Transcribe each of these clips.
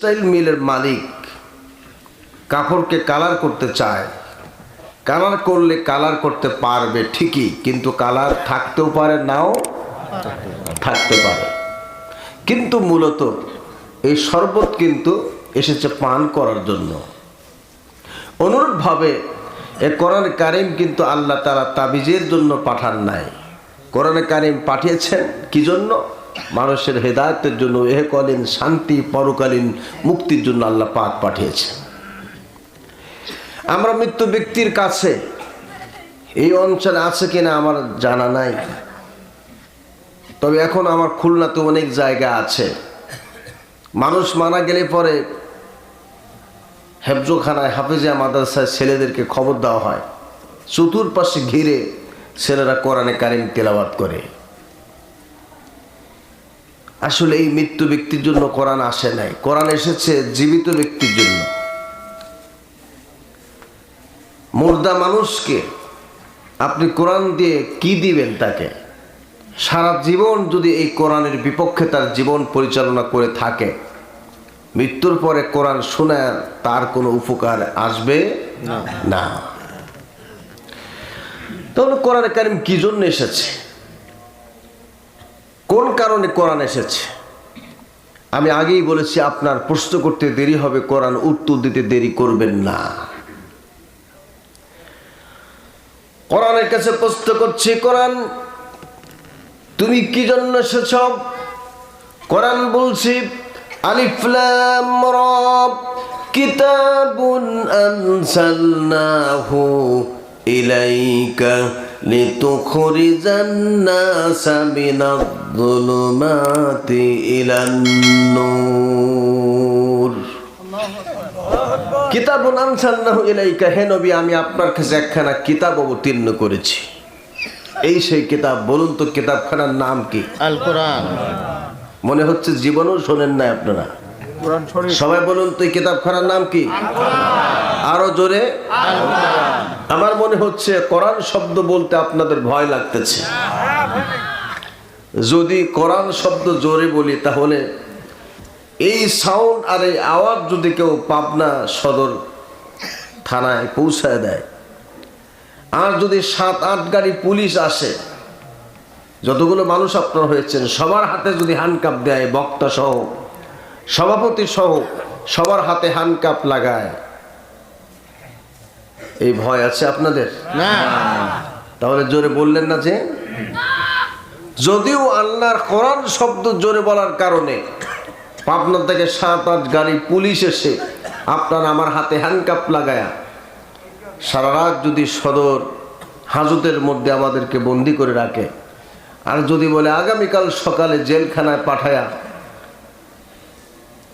Textile মিলের মালিক। কাপড়কে colour করতে চায়। কালার করলে কালার করতে পারবে ঠিকই, কিন্তু কালার থাকতেও পারে নাও থাকতে পারে। কিন্তু মূলত এই শরবত কিন্তু এসেছে পান করার জন্য। অনুরূপভাবে এ কোরআন কারিম কিন্তু আল্লাহ তারা তাবিজের জন্য পাঠান নাই। কোরআনে কারিম পাঠিয়েছেন কি জন্য? মানুষের হেদায়তের জন্য, এহকালীন, শান্তি, পরকালীন মুক্তির জন্য আল্লাহ পাক পাঠিয়েছেন। আমরা মৃত্যু ব্যক্তির কাছে এই অঞ্চলে আছে কিনা আমার জানা নাই। তবে এখন আমার খুলনাতে অনেক জায়গা আছে। মানুষ মারা গেলে পরে হেফজোখানায় হাফিজিয়া মাদ্রাসায় ছেলেদেরকে খবর দেওয়া হয়। চতুর্পাশে ঘিরে ছেলেরা কোরআনে কারিম তেলাবাত করে। আসলে এই মৃত্যু ব্যক্তির জন্য কোরআন আসে নাই। কোরআন এসেছে জীবিত ব্যক্তির জন্য। মুর্দা মানুষকে আপনি কোরআন দিয়ে কি দিবেন তাকে? সারা জীবন যদি এই কোরআনের বিপক্ষে তার জীবন পরিচালনা করে থাকে মৃত্যুর পরে কোরআন শোনা তার কোনো উপকার আসবে? না। তাহলে কোরআনে কারিম কি জন্য এসেছে? কোন কারণে কোরআন এসেছে? আমি আগেই বলেছি, আপনার প্রশ্ন করতে দেরি হবে, কোরআন উত্তর দিতে দেরি করবেন না। কোরআনের কাছে প্রশ্ন করছি, কোরআন, তুমি কি জন্য এসেছ? কোরআন বলছি আলিফলাম কিতাবুন আনসালনাহু ইলাইকা। লিতুখরিজান নাসা মিনাজ-যুলুমাতি ইলান নূর কিতাবুন আনসালনাহু ইলাইকা। হে নবী আমি আপনার কাছে একখানা কিতাব অবতীর্ণ করেছি। এই সেই কিতাব বলুন তো কিতাবখানার নাম কি? আল কোরআন। মনে হচ্ছে জীবনও শোনেন না আপনারা। সবাই বলুন তো এই কিতাবখানার নাম কি? আরও জোরে। আমার মনে হচ্ছে কোরআন শব্দ বলতে আপনাদের ভয় লাগতেছে। যদি কোরআন শব্দ জোরে বলি, তাহলে এই সাউন্ড আর এই আওয়াজ যদি কেউ পাবনা সদর থানায় পৌঁছায় দেয়, আর যদি সাত, আট গাড়ি পুলিশ আসে, যতগুলো মানুষ আপনার হয়েছেন, সবার হাতে যদি হ্যান্ডকাপ দেয় বক্তা সহ সভাপতি সহ সবার হাতে হ্যান্ডকাপ লাগায়। এই ভয় আছে আপনাদের? না। তাহলে জোরে বললেন না যে যদিও আল্লাহর কোরআন শব্দ জোরে বলার কারণে পাবনা থেকে সাত আট গাড়ি পুলিশ এসে আপনার আমার হাতে হ্যান্ডকাপ লাগায়া সারা রাত যদি সদর হাজতের মধ্যে আমাদেরকে বন্দি করে রাখে আর যদি বলে আগামীকাল সকালে জেলখানায় পাঠায়া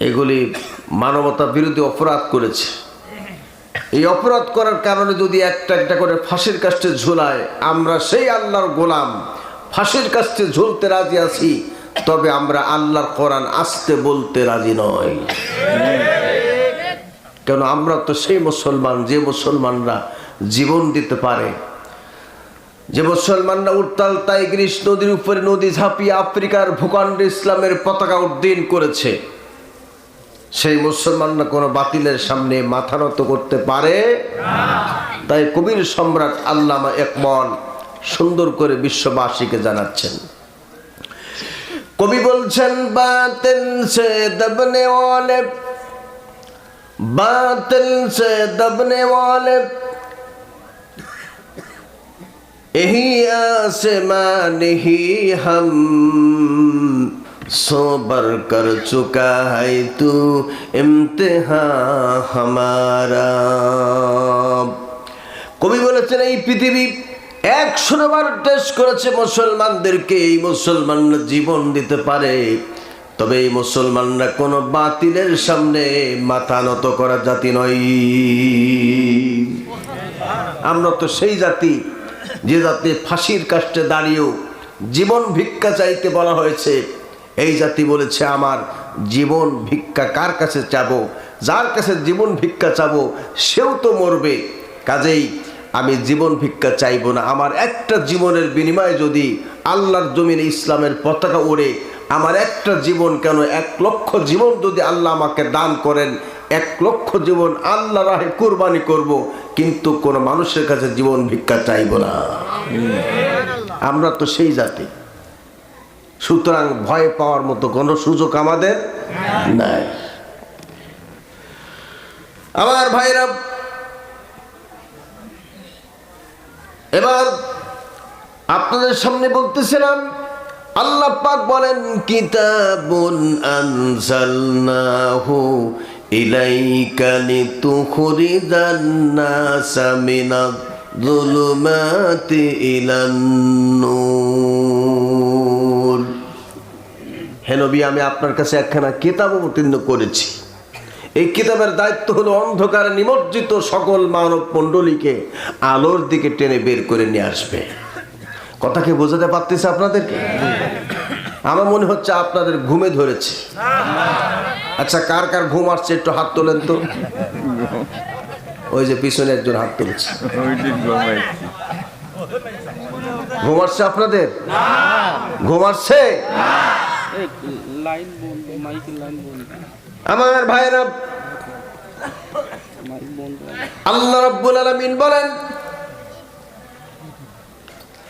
এগুলি মানবতা বিরোধী অপরাধ করেছে। এই অপরাধ করার কারণে যদি একটা একটা করে ফাঁসির কাছে ঝুলায়, আমরা সেই আল্লাহর গোলাম। ফাঁসির কাছে ঝুলতে রাজি আছি, তবে আমরা আল্লাহর কোরআন আসতে বলতে রাজি নয় কেন আমরা তো সেই মুসলমান, যে মুসলমানরা জীবন দিতে পারে। যে মুসলমানরা উত্তাল তাই তাইগ্রিস নদীর উপরে নদী ঝাঁপিয়ে আফ্রিকার ভূখণ্ডে ইসলামের পতাকা উড্ডীন করেছে। সেই মুসলমানরা কোনো বাতিলের সামনে মাথা নত করতে পারে? তাই কবির সম্রাট আল্লামা একমন সুন্দর করে বিশ্ববাসীকে জানাচ্ছেন। কবি বলছেন, বাতিল সে দবনে ওয়ালে বাতিল সে দবনে ওয়ালে এই আসমান হাম। सोबर कर चुका है तू इम्तिहा हमारा কবি বলেছেন এই পৃথিবী একশো বার টেস্ট করেছে মুসলমানদেরকে এই মুসলমানরা জীবন দিতে পারে তবে এই মুসলমানরা কোনো বাতিলের সামনে মাথা নত করা জাতি নয় আমরা তো সেই জাতি যে জাতি ফাঁসির কাষ্টে দাঁড়িয়েও জীবন ভিক্ষা চাইতে বলা হয়েছে এই জাতি বলেছে, আমার জীবন ভিক্ষা কার কাছে চাবো? যার কাছে জীবন ভিক্ষা চাবো, সেও তো মরবে। কাজেই আমি জীবন ভিক্ষা চাইব না। আমার একটা জীবনের বিনিময়ে যদি আল্লাহর জমিনে ইসলামের পতাকা ওড়ে, আমার একটা জীবন কেন? এক লক্ষ জীবন যদি আল্লাহ আমাকে দান করেন, এক লক্ষ জীবন আল্লাহ রাহে কোরবানি করব, কিন্তু কোনো মানুষের কাছে জীবন ভিক্ষা চাইব না। আমরা তো সেই জাতি। সুতরাং ভয় পাওয়ার মতো কোনো সুযোগ আমাদের নাই। আমার ভাইরা, এবার আপনাদের সামনে বলতেছিলাম, আল্লাহ পাক বলেন, কিতাবুন আনজালনাহু ইলাইকা লিতুখরিজান নাসা মিনাজ যুলুমাতি ইলান নূর হে নবী আমি আপনার কাছে একখানা কিতাব অবতীর্ণ করেছি। এই কিতাবের দায়িত্ব হলো অন্ধকারে নিমজ্জিত সকল মানব মণ্ডলীকে আলোর দিকে টেনে বের করে নিয়ে আসবে। কথা কি বোঝাতে পারতেছে আপনাদেরকে? আমার মনে হচ্ছে আপনাদের ঘুমে ধরেছে। আচ্ছা কার কার ঘুম আসছে একটু হাত তোলেন তো। ওই যে পিছনে একজন হাত তুলেছে। ঘুম আসছে আপনাদের? ঘুম আসছে? আমার ভাইরা আল্লাহ রাব্বুল আলামিন বলেন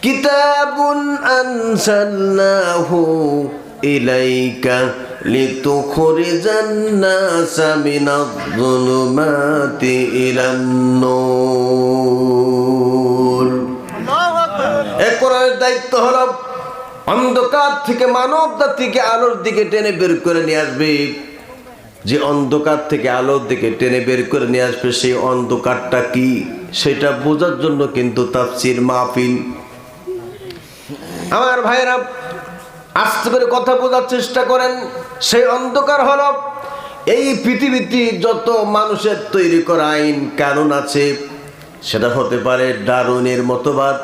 কিতাবুন আনসালনাহু ইলাইকা লিতুখরিজান নাসা মিনাজ যুলুমাতি ইলান নূর এ কোরআনের দায়িত্ব হলো অন্ধকার থেকে মানব জাতিকে আলোর দিকে টেনে বের করে নিয়ে আসবে। যে অন্ধকার থেকে আলোর দিকে টেনে বের করে নিয়ে আসবে, সেই অন্ধকারটা কি? সেটা বোঝার জন্য কিন্তু তাফসির মাহফিল। আমার ভাইরা আস্তে করে কথা বোঝার চেষ্টা করেন। সেই অন্ধকার হলো এই পৃথিবীতে যত মানুষের তৈরি করা আইন, কানুন আছে, সেটা হতে পারে ডারুনের মতবাদ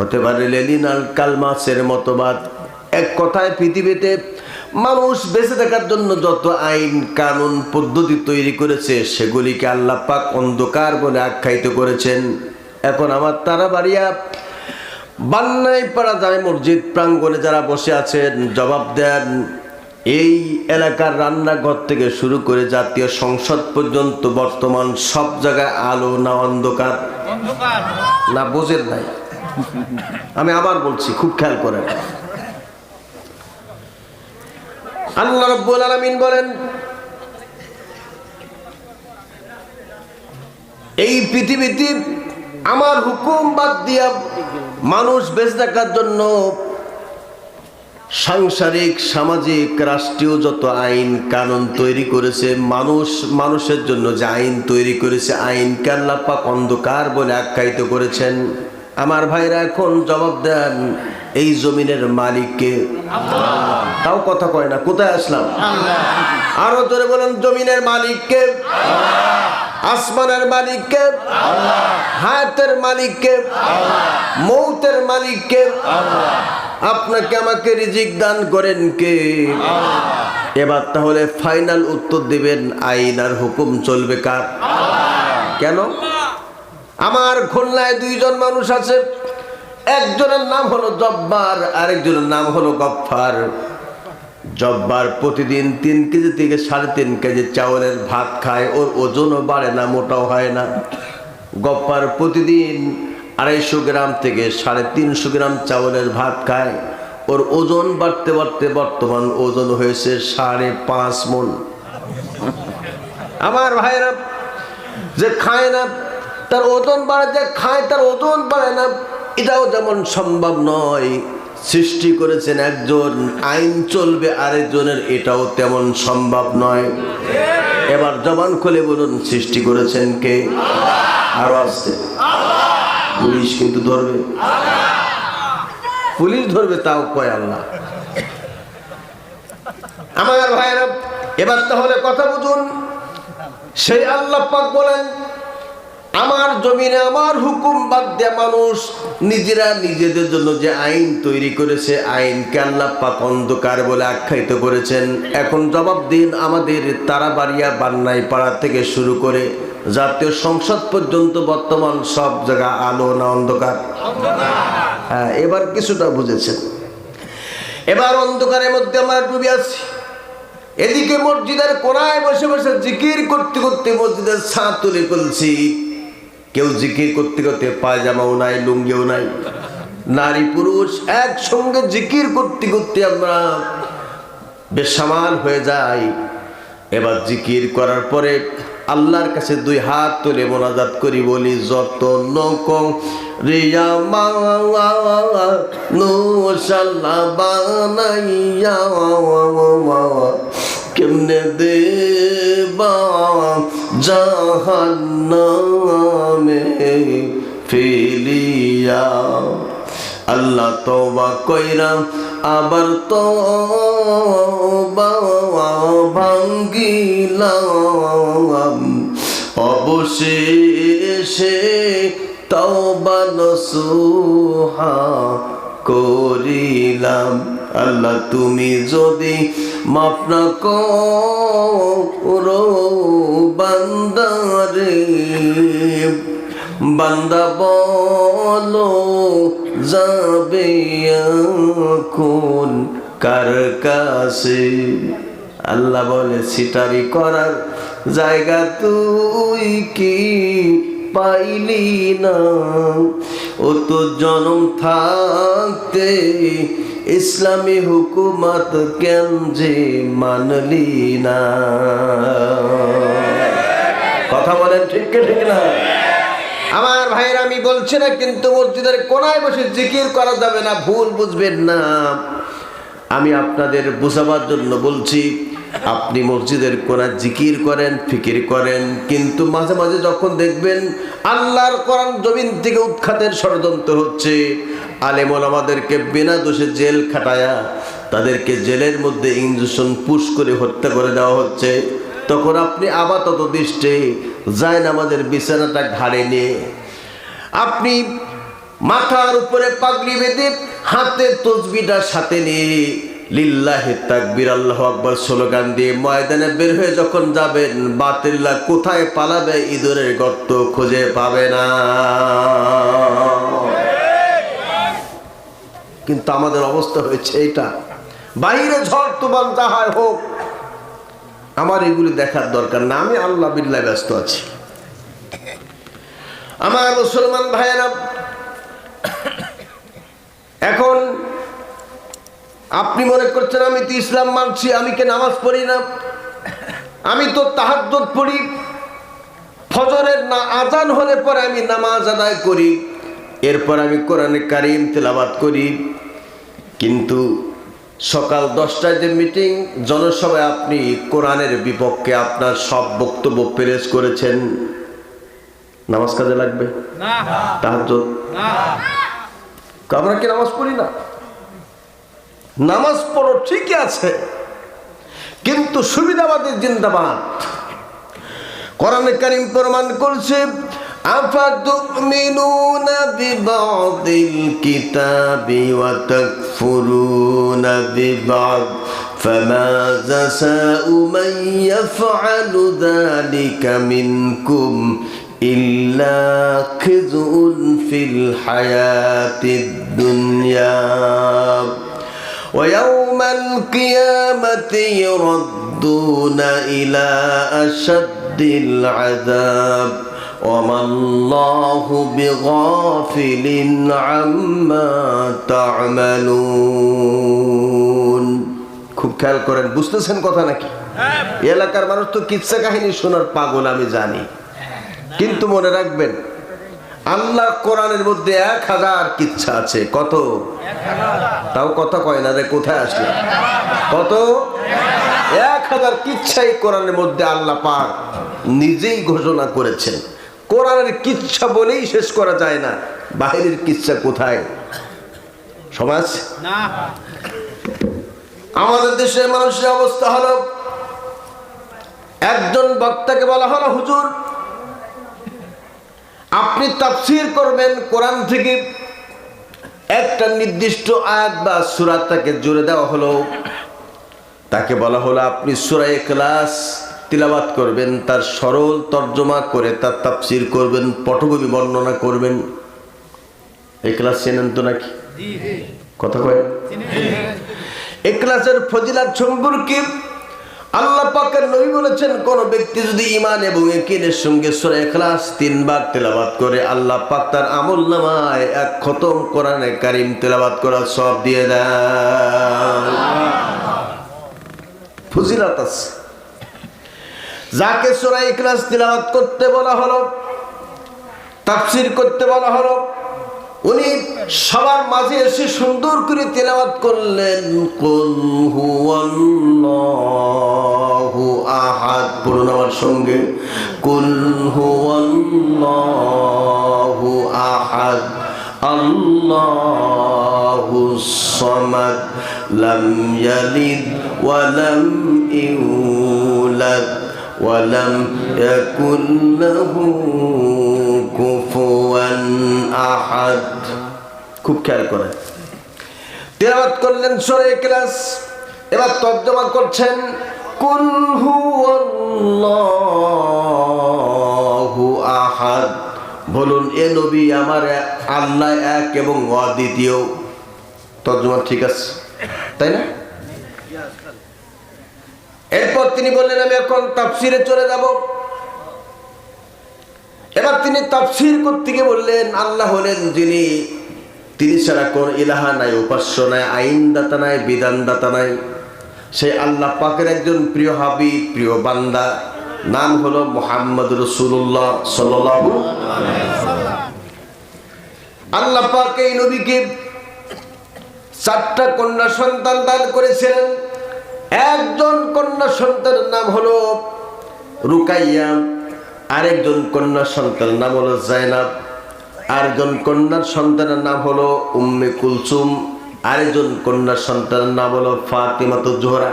হতে পারে লেলিনাল কালমাসের মতবাদ এক কথায় পৃথিবীতে মানুষ বেঁচে থাকার জন্য যত আইন কানুন পদ্ধতি তৈরি করেছে সেগুলিকে আল্লাহ পাক অন্ধকার বলে আখ্যায়িত করেছেন। এখন আমার তারা বাড়িয়া বান্নাই পাড়া যায় মসজিদ প্রাঙ্গণে যারা বসে আছেন জবাব দেন এই এলাকার রান্নাঘর থেকে শুরু করে জাতীয় সংসদ পর্যন্ত বর্তমান সব জায়গায় আলো না অন্ধকার। না বোঝেন নাই। আমি আবার বলছি, খুব খেয়াল করেন। আল্লাহ রব্বুল আলামিন বলেন, এই পৃথিবীতে আমার হুকুম বাদ দিয়া মানুষ বেঁচে থাকার জন্য সাংসারিক, সামাজিক, রাষ্ট্রীয় যত আইন, কানুন তৈরি করেছে, মানুষ, মানুষের জন্য যে আইন তৈরি করেছে আইন কাল্লাপাক অন্ধকার বলে আখ্যায়িত করেছেন। আমার ভাইরা এখন জবাব দেন, এই জমিনের মালিককে। তাও কথা কয় না, কোথায় আসলাম? আরও জোরে বলেন, জমিনের মালিককে, আসমানের মালিককে, হায়াতের মালিককে, মৌতের মালিককে, আপনাকে আমাকে রিজিক দান করেন কে? এবার তাহলে ফাইনাল উত্তর দিবেন, আইন আর হুকুম চলবে কার? কেন? আমার খুলনায় দুইজন মানুষ আছে। একজনের নাম হলো জব্বার, আরেকজনের নাম হলো গফফার। জব্বার প্রতিদিন তিন কেজি থেকে সাড়ে তিন কেজি চাউলের ভাত খায়, ওর ওজনও বাড়ে না, মোটাও হয় না। গপ্পার প্রতিদিন আড়াইশো গ্রাম থেকে সাড়ে তিনশো গ্রাম চাউলের ভাত খায়। ওর ওজন বাড়তে বাড়তে বর্তমান ওজন হয়েছে সাড়ে পাঁচ মন। আমার ভাইরা যে খায় না তার ওজন বাড়ে যে খায়, তার ওজন বাড়ে না, এটাও যেমন সম্ভব নয়। সৃষ্টি করেছেন একজন, আইন চলবে আরেকজনের, এটাও তেমন সম্ভব নয়। এবার জবান খুলে বলুন, সৃষ্টি করেছেন কে? আরও আসছে। পুলিশ কিন্তু ধরবে। পুলিশ ধরবে তাও কয় আল্লাহ। আমার ভাইয়েরা, এবার তাহলে কথা বুঝুন। সেই আল্লাহ পাক বলেন আমার জমিনে আমার হুকুম বাদ দেয়া মানুষ নিজেরা নিজেদের জন্য যে আইন তৈরি করেছে, আইনকে আল্লাহ পাক অন্ধকার বলে আখ্যায়িত করেছেন। এখন জবাব দিন আমাদের তারাবাড়িয়া বান্নাই পাড়া থেকে শুরু করে জাতীয় সংসদ পর্যন্ত বর্তমান সব জায়গা আলো না অন্ধকার। হ্যাঁ এবার কিছুটা বুঝেছেন। এবার অন্ধকারের মধ্যে আমরা ডুবে আছি। এদিকে মসজিদের কোনায় বসে বসে জিকির করতে করতে মসজিদের ছাদ তুলে ফেলছি। কেউ জিকির করতে করতে পায়জামাও নাই, লুঙ্গিও নাই। নারী পুরুষ একসঙ্গে জিকির করতে করতে আমরা বেসামাল হয়ে যাই। এবার জিকির করার পরে আল্লাহর কাছে দুই হাত তুলে মোনাজাত করি, বলি, যত বানাইয়া কেমনে দেবা জাহান্নামে ফেলিয়া? আল্লাহ তোবা কইরা আবার তো ভাঙ্গিলাম। অবশেষে তওবা নসুহা করিলাম। আল্লাহ তুমি যদি মাফ না করো বান্দারে। বান্দা বলো, যাবে এখন কার কাছে? আল্লাহ বলে, সিটারি করার জায়গা তুই কি পাইলি না? ও তো জনম থাকতে ইসলামী হুকুমত কেন যে মানলি না? কথা বলেন ঠিক ঠিক না? আমার ভাইয়ের, আমি বলছি না, কিন্তু মসজিদের কোনায় বসে জিকির করা যাবে না, ভুল বুঝবেন না। আমি আপনাদের বোঝাবার জন্য বলছি আপনি মসজিদের কোনায় জিকির করেন, ফিকির করেন, কিন্তু মাঝে মাঝে যখন দেখবেন আল্লাহর কোরআন জমিন থেকে উৎখাতের ষড়যন্ত্র হচ্ছে, আলেমল আমাদেরকে বিনা দোষে জেল খাটায়া তাদেরকে জেলের মধ্যে ইঞ্জেকশন পুশ করে হত্যা করে দেওয়া হচ্ছে। তখন আপনি আপাতত দৃষ্টে যায় আমাদের বিছানাটা ঘাড়ে নিয়ে আপনি মাথার উপরে পাগড়ি বেঁধে হাতে তসবিটা সাথে নিয়ে লিল্লাহে তাকবির, আল্লাহ আকবর স্লোগান দিয়ে ময়দানে বের হয়ে যখন যাবেন বাতিল্লা কোথায় পালাবে, ইঁদুরের গর্ত খুঁজে পাবে না। কিন্তু আমাদের অবস্থা হয়েছে এটা বাইরে ঝড়, তুফান যাহার হোক, আমার এগুলি দেখার দরকার না। আমি আল্লাহ বিল্লাহ ব্যস্ত আছি। আমার মুসলমান ভাইয়েরা, এখন আপনি মনে করছেন আমি তো ইসলাম মানছি আমি কে নামাজ পড়ি না? আমি তো তাহাজ্জুদ পড়ি। ফজরের না আজান হলে পরে আমি নামাজ আদায় করি। এরপর আমি কোরআনে কারিম তেলাবাদ করি। কিন্তু সকাল দশটায় যে মিটিং জনসভায় আপনি কোরআনের বিপক্ষে আপনার সব বক্তব্য পেরেস করেছেন। নামাজ কাজে লাগবে? তাহাজ্জুদ? আমরা কি নামাজ পড়ি না? নামাজ পড়ো ঠিকই আছে কিন্তু সুবিধাবাদের জিন্দাবাদ কোরআনে কারিম প্রমাণ করছে أفتؤمنون ببعض الكتاب وتكفرون ببعض فما جزاء من يفعل ذلك منكم إلا خزي في الحياة الدنيا ويوم القيامة يردون إلى أشد العذاب وما الله بغافل عما تعملون খুব খেয়াল করেন বুঝতেছেন কথা নাকি এই এলাকার মানুষ তো কিচ্ছা কাহিনী শোনার পাগল আমি জানি কিন্তু মনে রাখবেন আল্লাহ কোরআনের মধ্যে এক হাজার কিচ্ছা আছে। কত? তাও কথা কয় না রে কোথায় আসলে? কত? এক হাজার কিচ্ছাই কোরআনের মধ্যে আল্লাহ পাক নিজেই ঘোষণা করেছেন। কোরআনের কিচ্ছা বলেই শেষ করা যায় না। বাহিরের কিচ্ছা কোথায়? সমাজ? আমাদের দেশের মানুষের অবস্থা হলো একজন বক্তাকে বলা হলো হুজুর আপনি তাফসির করবেন কোরআন থেকে একটা নির্দিষ্ট আয়াত বা সুরাত তাকে জুড়ে দেওয়া হলো। তাকে বলা হলো আপনি সুরায় ক্লাস তিলাবাত করবেন তার সরল তর্জমা করে তার তাফসির করবেন পটভূমি বর্ণনা করবেন। এই ক্লাস চেনেন তো নাকি? কথা কয়? এখলাসের ফজিলাত সম্পর্কে আল্লাহ পাকের নবী বলেছেন, কোন ব্যক্তি যদি ইমান এবং একিনের সঙ্গে সূরা ইখলাস তিনবার তেলাওয়াত করে, আল্লাহ পাক তার আমল নামায় এক খতম কোরআনে কারিম তেলাওয়াত করার সব দিয়ে দেন। ফজিলাত আছে। যাকে সূরা ইখলাস তেলাওয়াত করতে বলা হলো, তাফসির করতে বলা হলো উনি সবার মাঝে এসে সুন্দর করে তেলাওয়াত করলেন, কুল হুয়াল্লাহু আহাদ। পড়ুন আমার সঙ্গে, কুল হুয়াল্লাহু আহাদ, আল্লাহু সামাদ, লাম ইয়ালিদ ওয়া লাম ইউলাদ ওয়া লাম ইয়াকুল লাহু কুফুয়ান আহাদ। খুব খেয়াল করে। তেলাবাত করলেন সরে ক্লাস এবার তর্জমা করছেন, কুল হুয়াল্লাহু আহাদ। বলুন, এ নবী আমার আল্লাহ এক এবং অদ্বিতীয়। তর্জমা, ঠিক আছে। তাই না? এরপর তিনি বললেন, আমি এখন তাফসিরে চলে যাব। এবার তিনি তাফসির করতে গিয়ে বললেন, আল্লাহ হলেন যিনি, তিনি ছাড়া কোন ইলাহা নাই, উপাস্য নাই, আইনদাতা নাই, বিধানদাতা নাই। সেই আল্লাহ পাকের একজন প্রিয় হাবি প্রিয় বান্দা। নাম হলো মোহাম্মদ রসুল্লাহ সাল্লাল্লাহু আল্লাহ পাক এই নবীকে চারটা কন্যা সন্তান দান করেছিলেন। একজন কন্যা সন্তানের নাম হলো রুকাইয়া। আরেকজন কন্যা সন্তানের নাম হলো জায়নাব আরেকজন কন্যার সন্তানের নাম হলো উম্মে কুলসুম, আরেকজন কন্যার সন্তানের নাম হলো ফাতিমাত জোহরা।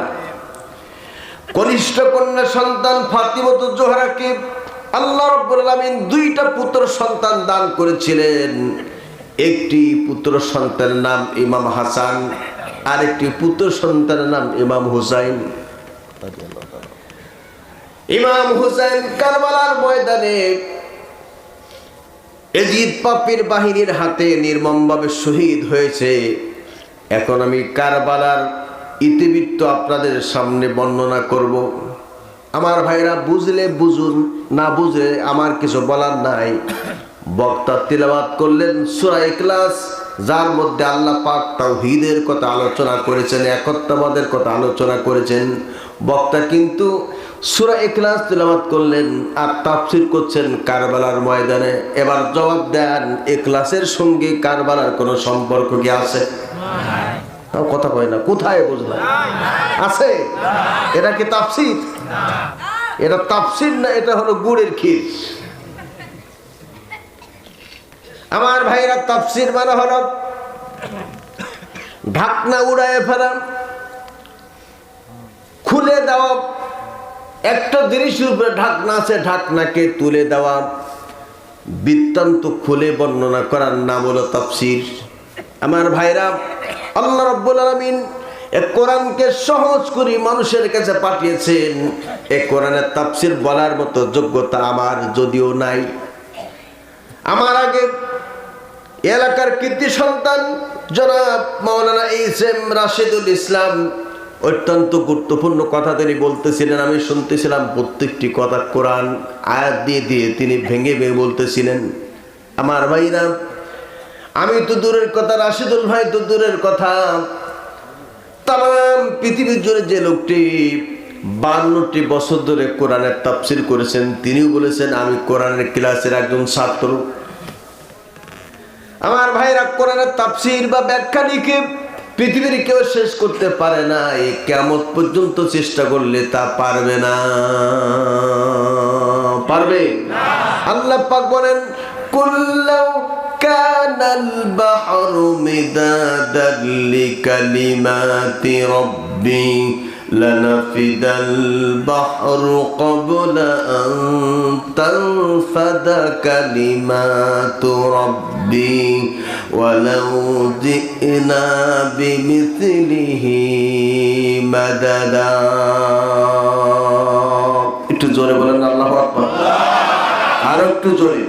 কনিষ্ঠ কন্যা সন্তান ফাতিমাত জোহরাকে আল্লাহ রব্বুল আলামিন দুইটা পুত্র সন্তান দান করেছিলেন। একটি পুত্র সন্তানের নাম ইমাম হাসান, আরেকটি পুত্র সন্তানের নাম ইমাম হুসাইন। ইমাম হুসাইন কারবালার ময়দানে এজিদ পাপির বাহিনীর হাতে নির্মমভাবে শহীদ হয়েছে। এখন আমি কারবালার ইতিবৃত্ত আপনাদের সামনে বর্ণনা করব। আমার ভাইরা বুঝলে বুঝুন, না বুঝলে আমার কিছু বলার নাই। বক্তা তিলাবাত করলেন সূরা ইখলাস, যার মধ্যে আল্লাহ পাক তাওহীদের কথা আলোচনা করেছেন, একত্ববাদের কথা আলোচনা করেছেন। বক্তা কিন্তু সূরা ইখলাস তিলাবাত করলেন আর তাফসীর করছেন কারবালার ময়দানে। এবার জবাব দেন, ইখলাসের সঙ্গে কারবালার কোনো সম্পর্ক কি আছে? কথা কয় না, কোথায় বুঝলাম আছে? এটা কি তাফসীর? এটা তাফসীর না, এটা হলো গুড়ের ক্ষীর? আমার ভাইরা তাফসির মানে হলো ঢাকনা উড়ায় ফেলা, খুলে দেওয়া একটা জিনিসের উপরে ঢাকনা আছে ঢাকনাকে তুলে দেওয়া। বৃত্তান্ত খুলে বর্ণনা করার নাম হলো তাফসির। আমার ভাইরা, আল্লাহ রব্বুল আলমিন এ কোরআনকে সহজ করে মানুষের কাছে পাঠিয়েছেন। এ কোরআনের তাফসির বলার মতো যোগ্যতা আমার যদিও নাই। আমার আগে এলাকার কীর্তি সন্তান জনাব এইচ এম রাশেদুল ইসলাম অত্যন্ত গুরুত্বপূর্ণ কথা তিনি বলতেছিলেন। আমি শুনতেছিলাম প্রত্যেকটি কথা কোরআন আয়াত দিয়ে দিয়ে তিনি ভেঙে ভেঙে বলতেছিলেন। আমার ভাইরা, আমি তো দূরের কথা, রাশিদুল ভাই তো দূরের কথা। তাম পৃথিবীর জুড়ে যে লোকটি বান্নটি বছর ধরে কোরআনের তাফসির করেছেন, তিনিও বলেছেন, আমি কোরআনের ক্লাসের একজন ছাত্র। আমার ভাইরা, কোরআনের তাফসির বা ব্যাখ্যা লিখে পৃথিবীর কেউ শেষ করতে পারে না এই কেমন পর্যন্ত চেষ্টা করলে তা পারবে না পারবে আল্লাহ পাক বলেন কুল্লাউ كان البحر مدادا لكلمات ربي لنفد البحر قبل أن تنفد كلمات ربي ولو جئنا بمثله مددا একটু জোরে বলেন আল্লাহ আকবার আর একটু জোরে